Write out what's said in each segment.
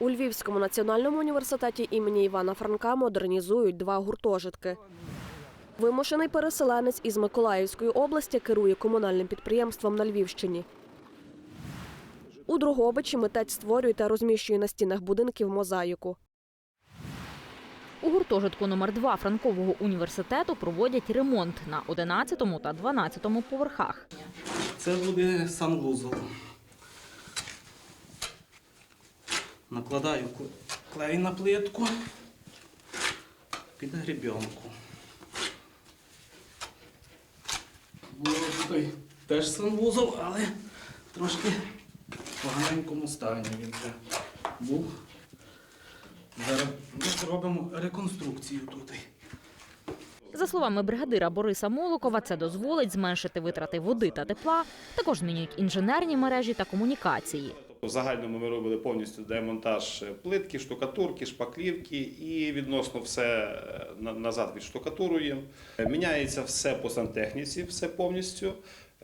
У Львівському національному університеті імені Івана Франка модернізують два гуртожитки. Вимушений переселенець із Миколаївської області керує комунальним підприємством на Львівщині. У Другобичі митець створює та розміщує на стінах будинків мозаїку. У гуртожитку номер 2 Франкового університету проводять ремонт на 11 та 12 поверхах. Це буде санвузол. Накладаю клей на плитку під гребенку. Було теж санвузол, але трошки в поганенькому стані він вже був. Зараз зробимо реконструкцію тут. За словами бригадира Бориса Молокова, це дозволить зменшити витрати води та тепла. Також змінюють інженерні мережі та комунікації. В загальному ми робили повністю демонтаж плитки, штукатурки, шпаклівки і відносно все е, на- назад відштукатуруємо. Е, Міняється все по сантехніці, все повністю.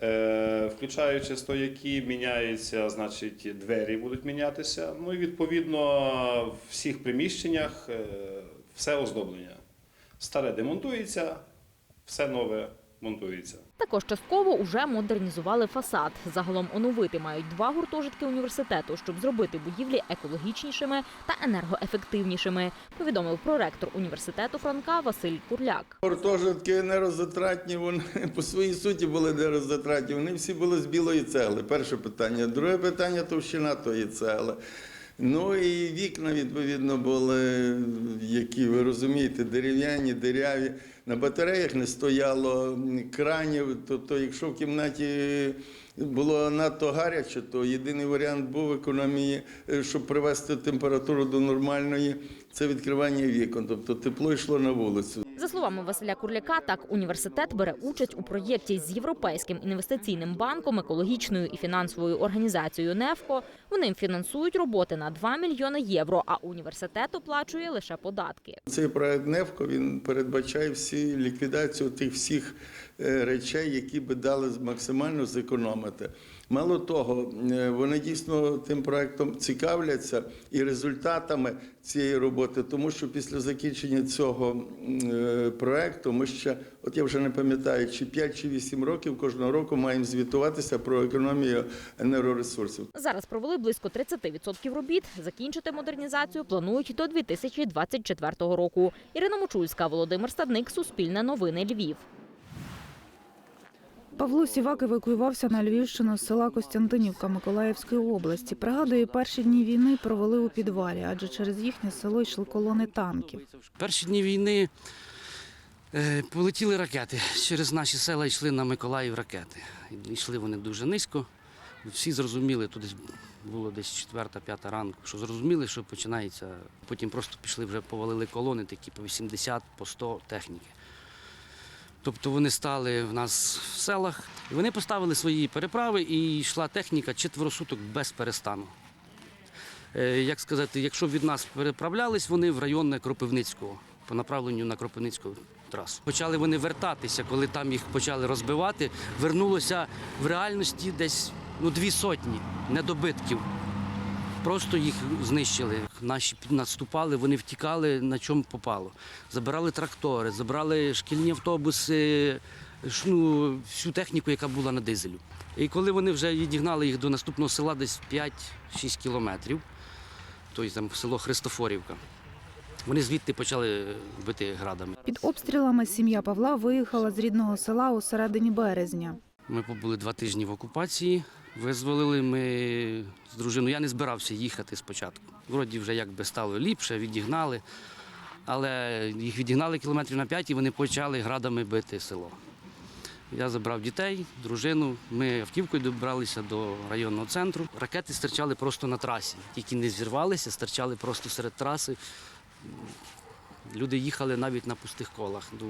Е, Включаючи стояки, міняється, значить, двері будуть мінятися. Ну і відповідно в всіх приміщеннях е, все оздоблення. Старе демонтується, все нове монтується. Також частково уже модернізували фасад. Загалом оновити мають два гуртожитки університету, щоб зробити будівлі екологічнішими та енергоефективнішими. Повідомив проректор університету Франка Василь Курляк. Гуртожитки нероззатратні, вони по своїй суті були нероззатратні. Вони всі були з білої цегли. Перше питання. Друге питання товщина тої цегли. Ну і вікна, відповідно, були, які ви розумієте, дерев'яні, дерев'яві. На батареях не стояло кранів. Тобто, якщо в кімнаті було надто гаряче, то єдиний варіант був економії, е, щоб привести температуру до нормальної, це відкривання вікон. Тобто тепло йшло на вулицю. За словами Василя Курляка, так університет бере участь у проєкті з Європейським інвестиційним банком, екологічною і фінансовою організацією НЕФКО. Вони фінансують роботи на 2 мільйони євро, а університет оплачує лише податки. Цей проект НЕФКО він передбачає всі ліквідацію тих всіх е, речей, які би дали максимально зекономити. Мало того, е, вони дійсно тим проектом цікавляться і результатами цієї роботи, тому що після закінчення цього е, проекту ми ще, от я вже не пам'ятаю, чи 5 чи 8 років кожного року маємо звітуватися про економію енергоресурсів. Зараз провели близько 30% робіт. Закінчити модернізацію планують до 2024 року. Ірина Мочульська, Володимир Стадник, Суспільне новини Львів. Павло Сівак евакуювався на Львівщину з села Костянтинівка Миколаївської області. Пригадує, перші дні війни провели у підвалі, адже через їхнє село йшли колони танків. Перші дні війни е, полетіли ракети. Через наші села йшли на Миколаїв ракети. Йшли вони дуже низько. Всі зрозуміли, тут було десь четверта-п'ята ранку, що зрозуміли, що починається. Потім просто пішли, вже повалили колони, такі по 80, по 100 техніки. Тобто вони стали в нас в селах, вони поставили свої переправи і йшла техніка четверо суток без перестану. Е, Як сказати, якщо від нас переправлялись вони в район Кропивницького по направленню на Кропивницьку трасу. Почали вони вертатися, коли там їх почали розбивати. Вернулося в реальності десь ну, дві сотні недобитків. Просто їх знищили. Наші наступали, вони втікали на чому попало. Забирали трактори, забрали шкільні автобуси, ну, всю техніку, яка була на дизелю. І коли вони вже відігнали їх до наступного села, десь 5-6 кілометрів, тобто там село Христофорівка, вони звідти почали бити градами. Під обстрілами сім'я Павла виїхала з рідного села у середині березня. Ми побули два тижні в окупації, визволили ми з дружиною. Я не збирався їхати спочатку. Вроді вже якби стало ліпше, відігнали. Але їх відігнали кілометрів на п'ять і вони почали градами бити село. Я забрав дітей, дружину. Ми автівкою добралися до районного центру. Ракети стирчали просто на трасі. Тільки не зірвалися, стирчали просто серед траси. Люди їхали навіть на пустих колах. Ну,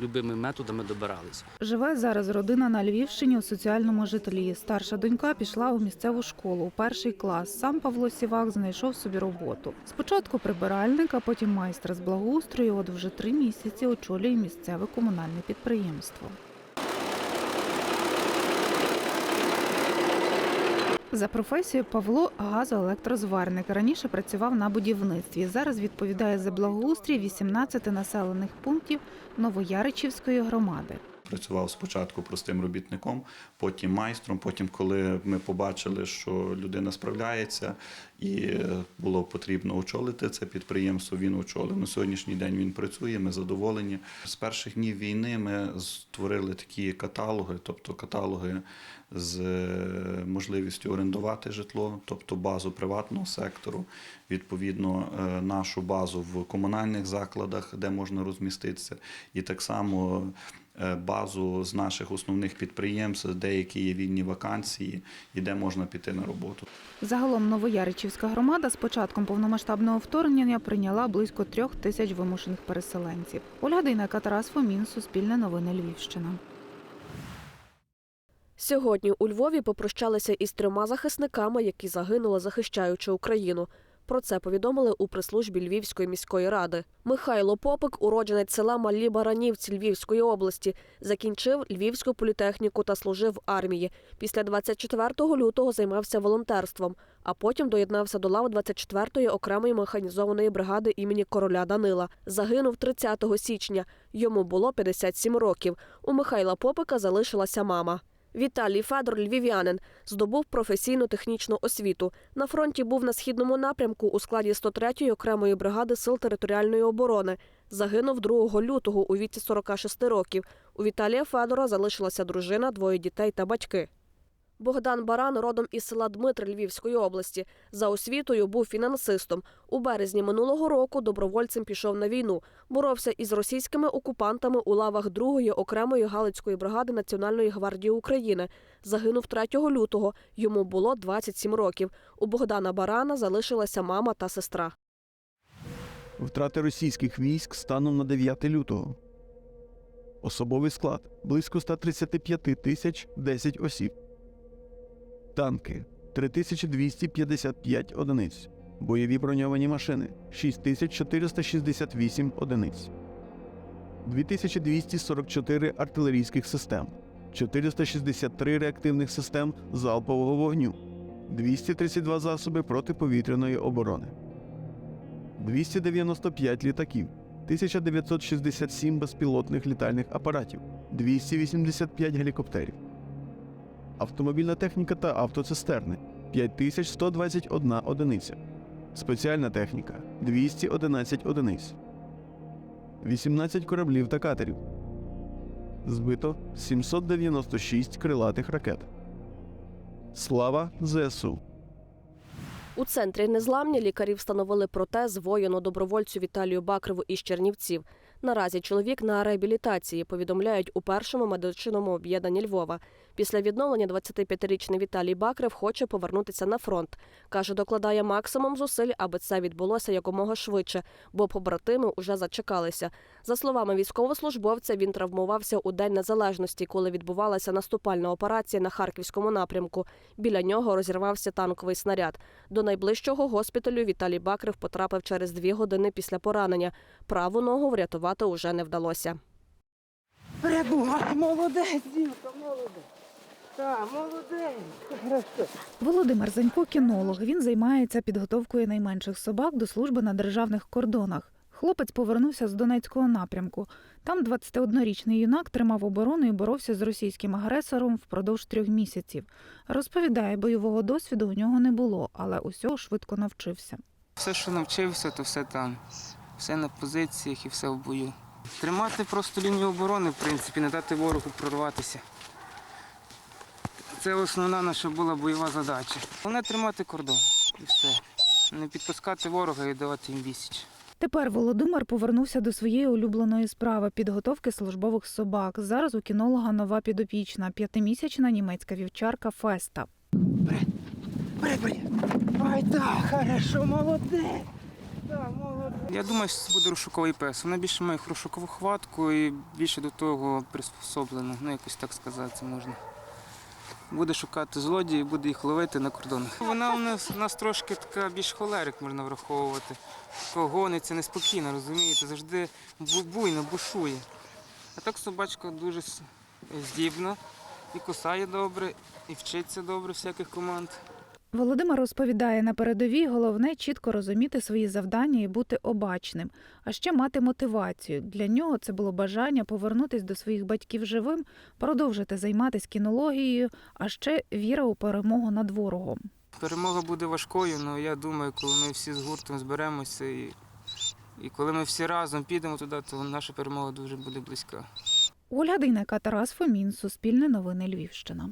Любими методами добирались. Живе зараз родина на Львівщині у соціальному житлі. Старша донька пішла у місцеву школу у перший клас. Сам Павло Сівак знайшов собі роботу. Спочатку прибиральник, а потім майстра з благоустрою. От вже три місяці очолює місцеве комунальне підприємство. За професією Павло газоелектрозварник. Раніше працював на будівництві. Зараз відповідає за благоустрій 18 населених пунктів Новояричівської громади. Працював спочатку простим робітником, потім майстром. Потім, коли ми побачили, що людина справляється і е, було потрібно очолити це підприємство, він очолив. На сьогоднішній день він працює. Ми задоволені. З перших днів війни ми створили такі каталоги, тобто каталоги з е, можливістю орендувати житло, тобто базу приватного сектору, відповідно е, нашу базу в комунальних закладах, де можна розміститися, і так само базу з наших основних підприємств, деякі є вільні вакансії, і де можна піти на роботу. Загалом Новояричівська громада з початком повномасштабного вторгнення прийняла близько трьох тисяч вимушених переселенців. Ольга Дейнека, Тарас Фомін, Суспільне новини Львівщина. Сьогодні у Львові попрощалися із трьома захисниками, які загинули, захищаючи Україну. Про це повідомили у прес-службі Львівської міської ради. Михайло Попик, уродженець села Малі Баранівці Львівської області, закінчив Львівську політехніку та служив в армії. Після 24 лютого займався волонтерством, а потім доєднався до лав 24-ї окремої механізованої бригади імені короля Данила. Загинув 30 січня. Йому було 57 років. У Михайла Попика залишилася мама. Віталій Федор, львів'янин, здобув професійну технічну освіту. На фронті був на східному напрямку у складі 103-ї окремої бригади сил територіальної оборони. Загинув 2 лютого у віці 46 років. У Віталія Федора залишилася дружина, двоє дітей та батьки. Богдан Баран родом із села Дмитр Львівської області. За освітою був фінансистом. У березні минулого року добровольцем пішов на війну. Боровся із російськими окупантами у лавах 2-ї окремої Галицької бригади Національної гвардії України. Загинув 3 лютого. Йому було 27 років. У Богдана Барана залишилася мама та сестра. Втрати російських військ станом на 9 лютого. Особовий склад близько 135 тисяч 10 осіб. Танки 3255 одиниць. Бойові броньовані машини 6468 одиниць. 2244 артилерійських систем, 463 реактивних систем залпового вогню, 232 засоби протиповітряної оборони. 295 літаків, 1967 безпілотних літальних апаратів, 285 гелікоптерів. Автомобільна техніка та автоцистерни 5121 одиниця. Спеціальна техніка 211 одиниць. 18 кораблів та катерів. Збито 796 крилатих ракет. Слава ЗСУ! У центрі незламні лікарі встановили протез воїну добровольцю Віталію Бакреву із Чернівців. Наразі чоловік на реабілітації повідомляють у першому медичному об'єднанні Львова. Після відновлення 25-річний Віталій Бакрев хоче повернутися на фронт. Каже, докладає максимум зусиль, аби це відбулося якомога швидше, бо побратими уже зачекалися. За словами військовослужбовця, він травмувався у День Незалежності, коли відбувалася наступальна операція на харківському напрямку. Біля нього розірвався танковий снаряд. До найближчого госпіталю Віталій Бакрев потрапив через дві години після поранення. Праву ногу врятувати уже не вдалося. Придумав, молодець, дівка, молодець. Так, молодець. Володимир Занько кінолог. Він займається підготовкою найменших собак до служби на державних кордонах. Хлопець повернувся з Донецького напрямку. Там 21-річний юнак тримав оборону і боровся з російським агресором впродовж трьох місяців. Розповідає, бойового досвіду у нього не було, але усього швидко навчився. Все, що навчився, то все там. Все на позиціях і все в бою. Тримати просто лінію оборони, в принципі, не дати ворогу прорватися. Це основна наша була бойова задача. Головне тримати кордон і все. Не підпускати ворога і давати їм відсіч. Тепер Володимир повернувся до своєї улюбленої справи підготовки службових собак. Зараз у кінолога нова підопічна, п'ятимісячна німецька вівчарка Феста. Привет. Ой, так, хорошо, молодець. Так, молодець. Я думаю, що це буде розшуковий пес. Вона більше має розшукову хватку і більше до того приспособлена. Ну, якось так сказати можна. Буде шукати злодії, буде їх ловити на кордонах. Вона у нас, у нас трошки така більш холерик можна враховувати. Погониться неспокійно, розумієте, завжди буйно, бушує. А так собачка дуже здібна, і кусає добре, і вчиться добре всяких команд. Володимир розповідає, на передовій головне чітко розуміти свої завдання і бути обачним, а ще мати мотивацію. Для нього це було бажання повернутись до своїх батьків живим, продовжити займатися кінологією, а ще віра у перемогу над ворогом. Перемога буде важкою, але я думаю, коли ми всі з гуртом зберемося і, і коли ми всі разом підемо туди, то наша перемога дуже буде близька. Ольга Дейнека, Тарас Фомін, Суспільне новини Львівщина.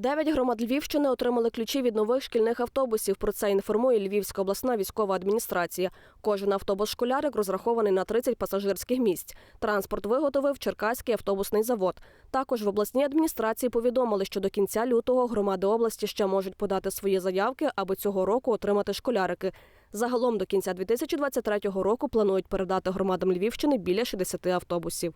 Дев'ять громад Львівщини отримали ключі від нових шкільних автобусів. Про це інформує Львівська обласна військова адміністрація. Кожен автобус-школярик розрахований на 30 пасажирських місць. Транспорт виготовив Черкаський автобусний завод. Також в обласній адміністрації повідомили, що до кінця лютого громади області ще можуть подати свої заявки, аби цього року отримати школярики. Загалом до кінця 2023 року планують передати громадам Львівщини біля 60 автобусів.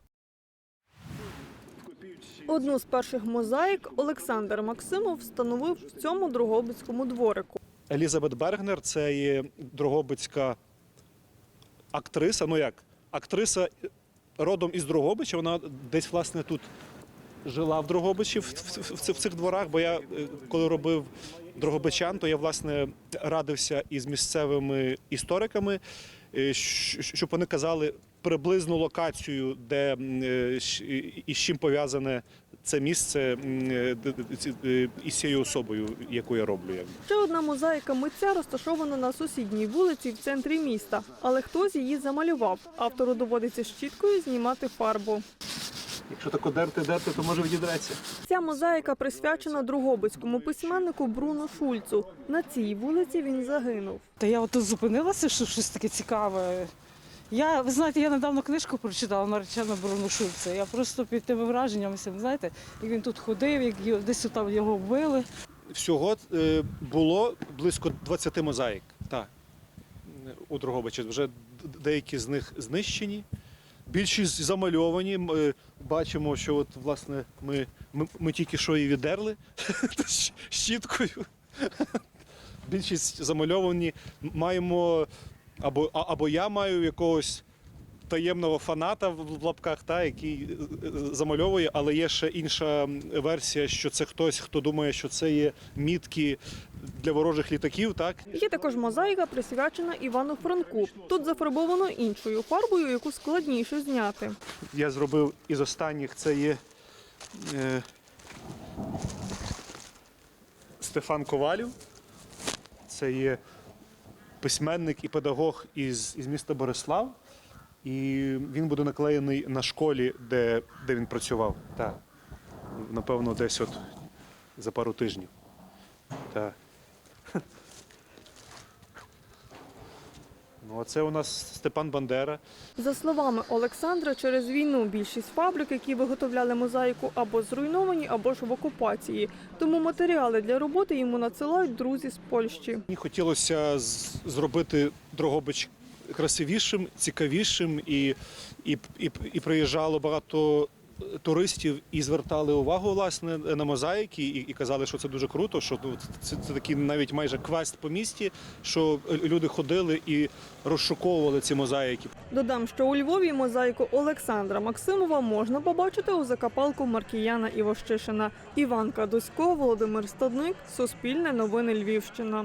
Одну з перших мозаїк Олександр Максимов встановив в цьому Дрогобицькому дворику. Елізабет Бергнер це є Дрогобицька актриса. Ну як, актриса родом із Дрогобича. Вона десь власне тут жила в Дрогобичі в, в, в, в цих дворах. Бо я е, коли робив Дрогобичан, то я власне радився із місцевими істориками, е, щоб вони казали приблизну локацію, де е, і- з чим пов'язане це місце е, е, із цією особою, яку я роблю. Ще одна мозаїка митця розташована на сусідній вулиці в центрі міста, але хтось її замалював. Автору доводиться щіткою знімати фарбу. Якщо тако дерти, дерти, то може відідреться. Ця мозаїка присвячена Другобицькому письменнику Бруно Шульцу. На цій вулиці він загинув. Та я отут зупинилася, що щось таке цікаве. Я, ви знаєте, я недавно книжку прочитала наречена Бруно Шульца. Я просто під тими враженнями, знаєте, як він тут ходив, як десь там його вбили. Всього е, було близько 20 мозаїк. Так. У Дрогобичі. Вже деякі з них знищені. Більшість замальовані. М, е, Бачимо, що от, власне, ми, ми, ми тільки що її віддерли щіткою. Більшість замальовані. Маємо, або, а- або я маю якогось таємного фаната в в лапках, та, який е, е, замальовує, але є ще інша версія, що це хтось, хто думає, що це є мітки для ворожих літаків. Так Є також мозаїка, присвячена Івану Франку. Тут зафарбовано іншою фарбою, яку складніше зняти. я зробив із останніх. Це є е, Стефан Ковалів. Це є письменник і педагог із, із міста Борислав. І він буде наклеєний на школі, де, де він працював. Так. Напевно, десь от за пару тижнів. Так. Ну, а це у нас Степан Бандера. За словами Олександра, через війну більшість фабрик, які виготовляли мозаїку, або зруйновані, або ж в окупації. Тому матеріали для роботи йому надсилають друзі з Польщі. Мені хотілося зробити Дрогобич красивішим, цікавішим, і, і, і, і приїжджало багато туристів і звертали увагу власне на мозаїки, і, і казали, що це дуже круто. Що ну, це, це такий навіть майже квест по місті, що люди ходили і розшуковували ці мозаїки. Додам, що у Львові мозаїку Олександра Максимова можна побачити у закапалку Маркіяна Івощишина. Іван Кадусько, Володимир Стадник, Суспільне новини Львівщина.